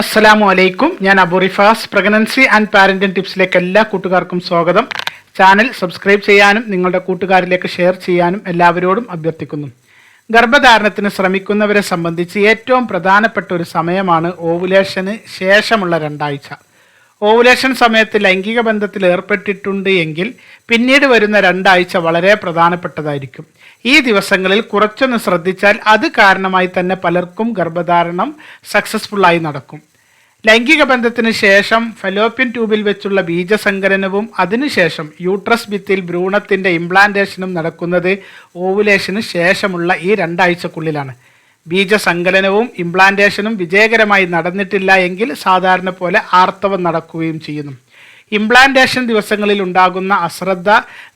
അസ്സലാമു അലൈക്കും ഞാൻ Abu Rifas. Pregnancy and parenting ടിപ്സിലേക്ക് എല്ലാ കൂട്ടുകാർക്കും സ്വാഗതം. ചാനൽ സബ്സ്ക്രൈബ് ചെയ്യാനും നിങ്ങളുടെ കൂട്ടുകാരിലേക്ക് ഷെയർ ചെയ്യാനും എല്ലാവരോടും അഭ്യർത്ഥിക്കുന്നു. ഗർഭധാരണത്തിന് ശ്രമിക്കുന്നവരെ സംബന്ധിച്ച് ഏറ്റവും പ്രധാനപ്പെട്ട ഒരു സമയമാണ് ഓവുലേഷന് ശേഷമുള്ള രണ്ടാഴ്ച. ഓവുലേഷൻ സമയത്ത് ലൈംഗിക ബന്ധത്തിൽ ഏർപ്പെട്ടിട്ടുണ്ട് എങ്കിൽ പിന്നീട് വരുന്ന രണ്ടാഴ്ച വളരെ പ്രധാനപ്പെട്ടതായിരിക്കും. ഈ ദിവസങ്ങളിൽ കുറച്ചൊന്ന് ശ്രദ്ധിച്ചാൽ അത് കാരണമായി തന്നെ പലർക്കും ഗർഭധാരണം സക്സസ്ഫുള്ളായി നടക്കും. ലൈംഗിക ബന്ധത്തിന് ശേഷം ഫലോപ്യൻ ട്യൂബിൽ വെച്ചുള്ള ബീജസങ്കലനവും അതിനുശേഷം യൂട്രസ് ഭിത്തിയിൽ ഭ്രൂണത്തിന്റെ ഇംപ്ലാന്റേഷനും നടക്കുന്നത് ഓവുലേഷന് ശേഷമുള്ള ഈ രണ്ടാഴ്ചക്കുള്ളിലാണ്. ബീജസങ്കലനവും ഇംപ്ലാന്റേഷനും വിജയകരമായി നടന്നിട്ടില്ല എങ്കിൽ സാധാരണ പോലെ ആർത്തവം നടക്കുകയും ചെയ്യുന്നു. ഇംപ്ലാന്റേഷൻ ദിവസങ്ങളിൽ ഉണ്ടാകുന്ന അശ്രദ്ധ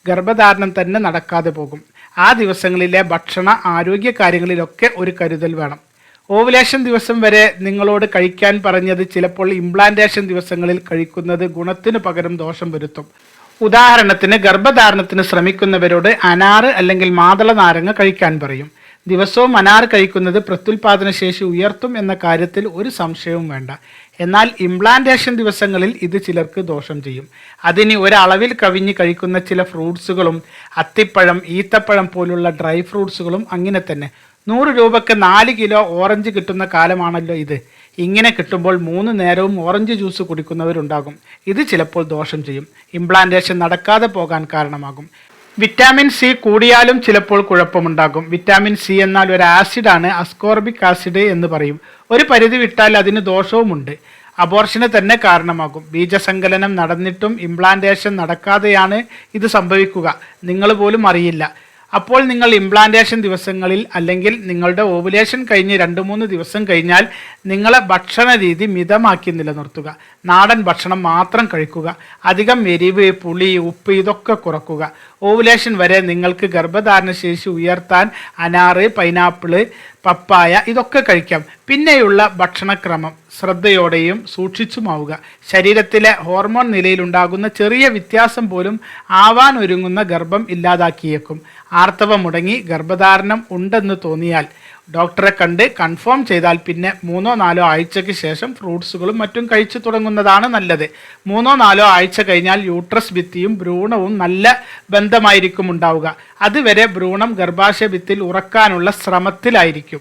ഗർഭധാരണം തന്നെ നടക്കാതെ പോകും. ആ ദിവസങ്ങളിലെ ഭക്ഷണ ആരോഗ്യ കാര്യങ്ങളിലൊക്കെ ഒരു കരുതൽ വേണം. ഓവുലേഷൻ ദിവസം വരെ നിങ്ങളോട് കഴിക്കാൻ പറഞ്ഞത് ചിലപ്പോൾ ഇംപ്ലാന്റേഷൻ ദിവസങ്ങളിൽ കഴിക്കുന്നത് ഗുണത്തിന് പകരം ദോഷം വരുത്തും. ഉദാഹരണത്തിന് ഗർഭധാരണത്തിന് ശ്രമിക്കുന്നവരോട് അനാറ് അല്ലെങ്കിൽ മാതള നാരങ്ങ കഴിക്കാൻ പറയും. ദിവസവും മനാർ കഴിക്കുന്നത് പ്രത്യുൽപാദന ശേഷി ഉയർത്തും എന്ന കാര്യത്തിൽ ഒരു സംശയവും വേണ്ട. എന്നാൽ ഇംപ്ലാന്റേഷൻ ദിവസങ്ങളിൽ ഇത് ചിലർക്ക് ദോഷം ചെയ്യും. അതിന് ഒരളവിൽ കവിഞ്ഞ് കഴിക്കുന്ന ചില ഫ്രൂട്ട്സുകളും അത്തിപ്പഴം ഈത്തപ്പഴം പോലുള്ള ഡ്രൈ ഫ്രൂട്ട്സുകളും അങ്ങനെ തന്നെ. നൂറ് രൂപയ്ക്ക് നാല് കിലോ ഓറഞ്ച് കിട്ടുന്ന കാലമാണല്ലോ ഇത്. ഇങ്ങനെ കിട്ടുമ്പോൾ മൂന്ന് നേരവും ഓറഞ്ച് ജ്യൂസ് കുടിക്കുന്നവരുണ്ടാകും. ഇത് ചിലപ്പോൾ ദോഷം ചെയ്യും. ഇംപ്ലാന്റേഷൻ നടക്കാതെ പോകാൻ കാരണമാകും. വിറ്റാമിൻ സി കൂടിയാലും ചിലപ്പോൾ കുഴപ്പമുണ്ടാകും. വിറ്റാമിൻ സി എന്നാൽ ഒരു ആസിഡാണ് അസ്കോർബിക് ആസിഡ് എന്ന് പറയും. ഒരു പരിധി വിട്ടാൽ അതിന് ദോഷവുമുണ്ട്. അബോർഷന് തന്നെ കാരണമാകും. ബീജസങ്കലനം നടന്നിട്ടും ഇംപ്ലാന്റേഷൻ നടക്കാതെയാണ് ഇത് സംഭവിക്കുക. നിങ്ങൾ പോലും അറിയില്ല. അപ്പോൾ നിങ്ങൾ ഇംപ്ലാന്റേഷൻ ദിവസങ്ങളിൽ അല്ലെങ്കിൽ നിങ്ങളുടെ ഓവുലേഷൻ കഴിഞ്ഞ് രണ്ട് മൂന്ന് ദിവസം കഴിഞ്ഞാൽ നിങ്ങളെ ഭക്ഷണ രീതി മിതമാക്കി നിലനിർത്തുക. നാടൻ ഭക്ഷണം മാത്രം കഴിക്കുക. അധികം എരിവ് പുളി ഉപ്പ് ഇതൊക്കെ കുറക്കുക. ഓവുലേഷൻ വരെ നിങ്ങൾക്ക് ഗർഭധാരണ ശേഷി ഉയർത്താൻ അനാറ് പൈനാപ്പിൾ പപ്പായ ഇതൊക്കെ കഴിക്കാം. പിന്നെയുള്ള ഭക്ഷണക്രമം ശ്രദ്ധയോടെയും സൂക്ഷിച്ചുമാവുക. ശരീരത്തിലെ ഹോർമോൺ നിലയിലുണ്ടാകുന്ന ചെറിയ വ്യത്യാസം പോലും ആവാൻ ഒരുങ്ങുന്ന ഗർഭം ഇല്ലാതാക്കിയേക്കും. ആർത്തവം മുടങ്ങി ഗർഭധാരണം ഉണ്ടെന്ന് തോന്നിയാൽ ഡോക്ടറെ കണ്ട് കൺഫേം ചെയ്താൽ പിന്നെ മൂന്നോ നാലോ ആഴ്ചയ്ക്ക് ശേഷം ഫ്രൂട്ട്സുകളും മറ്റും കഴിച്ചു തുടങ്ങുന്നതാണ് നല്ലത്. മൂന്നോ നാലോ ആഴ്ച കഴിഞ്ഞാൽ യൂട്രസ് ഭിത്തിയും ഭ്രൂണവും നല്ല ബന്ധമായിരിക്കും ഉണ്ടാവുക. അതുവരെ ഭ്രൂണം ഗർഭാശയ ഭിത്തിയിൽ ഉറക്കാനുള്ള ശ്രമത്തിലായിരിക്കും.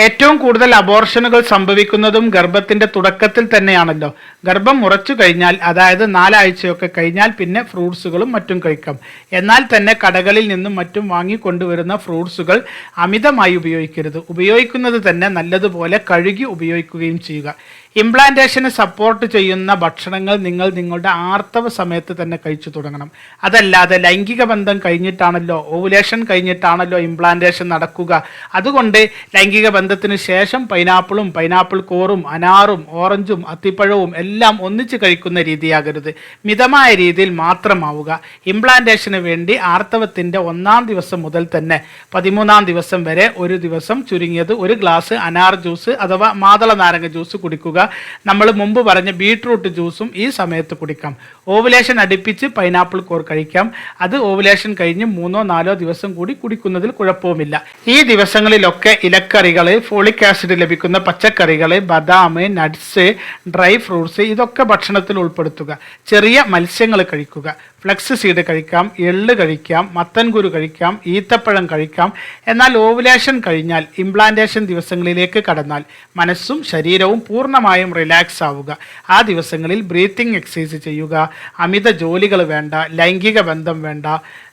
ഏറ്റവും കൂടുതൽ അബോർഷനുകൾ സംഭവിക്കുന്നതും ഗർഭത്തിന്റെ തുടക്കത്തിൽ തന്നെയാണല്ലോ. ഗർഭം ഉറച്ചു കഴിഞ്ഞാൽ അതായത് നാലാഴ്ചയൊക്കെ കഴിഞ്ഞാൽ പിന്നെ ഫ്രൂട്ട്സുകളും മറ്റും കഴിക്കാം. എന്നാൽ തന്നെ കടകളിൽ നിന്നും മറ്റും വാങ്ങിക്കൊണ്ടുവരുന്ന ഫ്രൂട്ട്സുകൾ അമിതമായി ഉപയോഗിക്കരുത്. ഉപയോഗിക്കുന്നത് തന്നെ നല്ലതുപോലെ കഴുകി ഉപയോഗിക്കുകയും ചെയ്യുക. ഇംപ്ലാന്റേഷന് സപ്പോർട്ട് ചെയ്യുന്ന ഭക്ഷണങ്ങൾ നിങ്ങൾ നിങ്ങളുടെ ആർത്തവ സമയത്ത് തന്നെ കഴിച്ചു തുടങ്ങണം. അതല്ലാതെ ലൈംഗിക ബന്ധം കഴിഞ്ഞിട്ടാണല്ലോ ഓവുലേഷൻ കഴിഞ്ഞിട്ടാണല്ലോ ഇംപ്ലാന്റേഷൻ നടക്കുക. അതുകൊണ്ട് ലൈംഗിക ബന്ധത്തിന് ശേഷം പൈനാപ്പിളും പൈനാപ്പിൾ കോറും അനാറും ഓറഞ്ചും അത്തിപ്പഴവും എല്ലാം ഒന്നിച്ച് കഴിക്കുന്ന രീതിയാകരുത്. മിതമായ രീതിയിൽ മാത്രമാവുക. ഇംപ്ലാന്റേഷന് വേണ്ടി ആർത്തവത്തിന്റെ ഒന്നാം ദിവസം മുതൽ തന്നെ പതിമൂന്നാം ദിവസം വരെ ഒരു ദിവസം ചുരുങ്ങിയത് ഒരു ഗ്ലാസ് അനാർ ജ്യൂസ് അഥവാ മാതള നാരങ്ങ ജ്യൂസ് കുടിക്കുക. നമ്മൾ മുമ്പ് പറഞ്ഞ ബീട്രൂട്ട് ജ്യൂസും ഈ സമയത്ത് കുടിക്കാം. ഓവുലേഷൻ അടുപ്പിച്ച് പൈനാപ്പിൾ കോർ കഴിക്കാം. അത് ഓവുലേഷൻ കഴിഞ്ഞ് മൂന്നോ നാലോ ദിവസം കൂടി കുടിക്കുന്നതിൽ കുഴപ്പവുമില്ല. ഈ ദിവസങ്ങളിലൊക്കെ ഇലക്കറികൾ ഫോളിക് ആസിഡ് ലഭിക്കുന്ന പച്ചക്കറികൾ ബദാം നട്ട്സ് ഡ്രൈ ഫ്രൂട്ട്സ് ഇതൊക്കെ ഭക്ഷണത്തിൽ ഉൾപ്പെടുത്തുക. ചെറിയ മത്സ്യങ്ങൾ കഴിക്കുക. ഫ്ലക്സ് സീഡ് കഴിക്കാം എള്ള് കഴിക്കാം മത്തൻകുരു കഴിക്കാം ഈത്തപ്പഴം കഴിക്കാം. എന്നാൽ ഓവുലേഷൻ കഴിഞ്ഞാൽ ഇംപ്ലാന്റേഷൻ ദിവസങ്ങളിലേക്ക് കടന്നാൽ മനസ്സും ശരീരവും പൂർണമായും റിലാക്സ് ആവുക. ആ ദിവസങ്ങളിൽ ബ്രീത്തിങ് എക്സസൈസ് ചെയ്യുക. അമിത ജോലികൾ വേണ്ട ലൈംഗിക ബന്ധം വേണ്ട.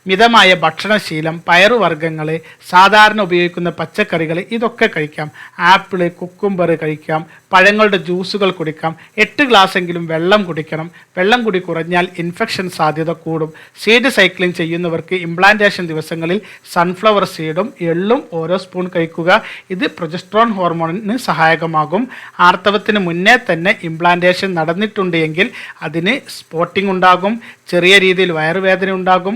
മിതമായ ഭക്ഷണശീലം പയറുവർഗങ്ങൾ സാധാരണ ഉപയോഗിക്കുന്ന പച്ചക്കറികൾ ഇതൊക്കെ കഴിക്കാം. ആപ്പിൾ കുക്കുംബർ കഴിക്കാം. പഴങ്ങളുടെ ജ്യൂസുകൾ കുടിക്കാം. എട്ട് ഗ്ലാസ്സെങ്കിലും വെള്ളം കുടിക്കണം. വെള്ളം കുടി കുറഞ്ഞാൽ ഇൻഫെക്ഷൻ സാധ്യത കൂടും. സീഡ് സൈക്ലിംഗ് ചെയ്യുന്നവർക്ക് ഇംപ്ലാന്റേഷൻ ദിവസങ്ങളിൽ സൺഫ്ലവർ സീഡും എള്ളും ഓരോ സ്പൂൺ കഴിക്കുക. ഇത് പ്രൊജസ്ട്രോൺ ഹോർമോണിന് സഹായകമാകും. ആർത്തവത്തിന് മുന്നേ തന്നെ ഇംപ്ലാന്റേഷൻ നടന്നിട്ടുണ്ട് എങ്കിൽ അതിന് സ്പോട്ടിംഗ് ഉണ്ടാകും. ചെറിയ രീതിയിൽ വയറുവേദന ഉണ്ടാകും.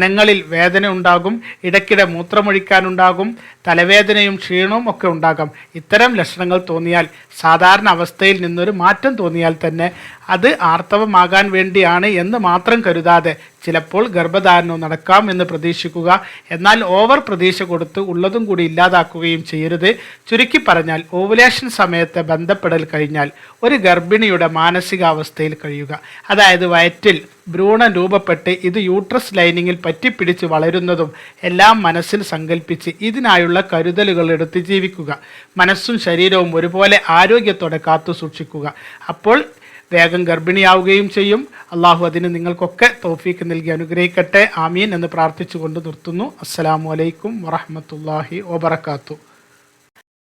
സ്തനങ്ങളിൽ വേദന ഉണ്ടാകും ഇടയ്ക്കിടെ മൂത്രമൊഴിക്കാനുണ്ടാകും തലവേദനയും ക്ഷീണവും ഒക്കെ ഉണ്ടാകാം. ഇത്തരം ലക്ഷണങ്ങൾ തോന്നിയാൽ സാധാരണ അവസ്ഥയിൽ നിന്നൊരു മാറ്റം തോന്നിയാൽ തന്നെ അത് ആർത്തവമാകാൻ വേണ്ടിയാണ് എന്ന് മാത്രം കരുതാതെ ചിലപ്പോൾ ഗർഭധാരണവും നടക്കാം എന്ന് പ്രതീക്ഷിക്കുക. എന്നാൽ ഓവർ പ്രതീക്ഷ കൊടുത്ത് ഉള്ളതും കൂടി ഇല്ലാതാക്കുകയും ചെയ്യരുത്. ചുരുക്കി പറഞ്ഞാൽ ഓവുലേഷൻ സമയത്തെ ബന്ധപ്പെടൽ കഴിഞ്ഞാൽ ഒരു ഗർഭിണിയുടെ മാനസികാവസ്ഥയിൽ കഴിയുക. അതായത് വയറ്റിൽ ഭ്രൂണം രൂപപ്പെട്ട് ഇത് യൂട്രസ് ലൈനിങ്ങിൽ പറ്റിപ്പിടിച്ച് വളരുന്നതും എല്ലാം മനസ്സിൽ സങ്കല്പിച്ച് ഇതിനായുള്ള കരുതലുകൾ എടുത്ത് ജീവിക്കുക. മനസ്സും ശരീരവും ഒരുപോലെ ആരോഗ്യത്തോടെ കാത്തു സൂക്ഷിക്കുക. അപ്പോൾ വേഗം ഗർഭിണിയാവുകയും ചെയ്യും. അള്ളാഹു അതിന് നിങ്ങൾക്കൊക്കെ തോഫീക്ക് നൽകി അനുഗ്രഹിക്കട്ടെ. ആമീൻ എന്ന് പ്രാർത്ഥിച്ചുകൊണ്ട് നിർത്തുന്നു. അസ്സലാമു അലൈക്കും വറഹമത്തല്ലാഹി വബർക്കാത്തു